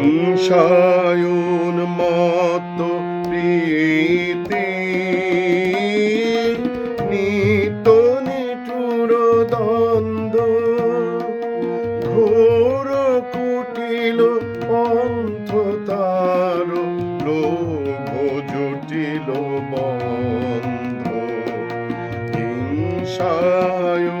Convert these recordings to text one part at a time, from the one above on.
হিংসায়ন মত প্রীতি। নিত নিঠুর দ্বন্দ্ব ঘোর কুটিল পন্থ তার লোভ জটিল বন্ধ। হিংসায়ন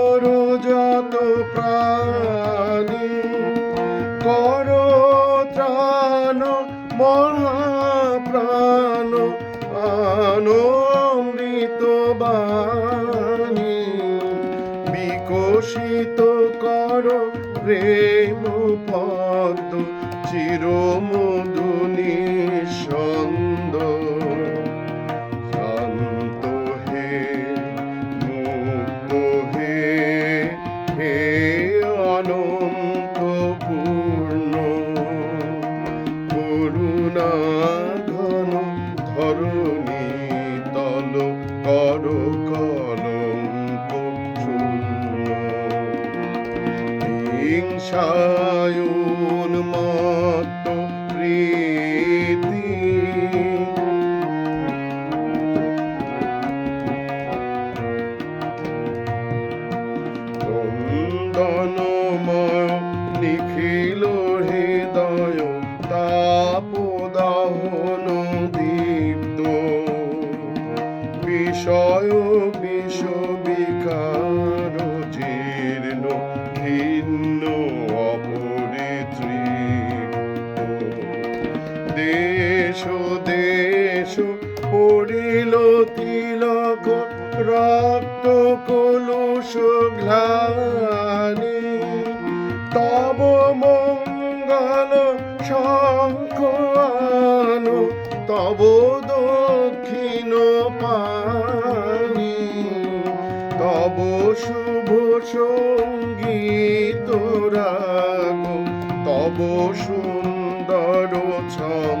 আনমৃত বাণী বিকশিত কর প্রেম পদ্ম চির মধু নিঃসন্দ। শান্ত হে মুক্ত হে হে অনন্ত পূর্ণ। করুণা ঘন ধরণী হিংসায়ন মত প্রীতি। বন্দনময় নিখিল হৃদয় তাপদাহন দীপ্ত বিষয় বিষ বিকার জীর্ণ ভিন্ন দেশ পড়িল তিলক, রক্ত কলুষ গ্লানি তব মঙ্গল শঙ্খ তব দক্ষিণ পানি তব শুভ সংগীত রাগ তব সুন্দর ছন্দ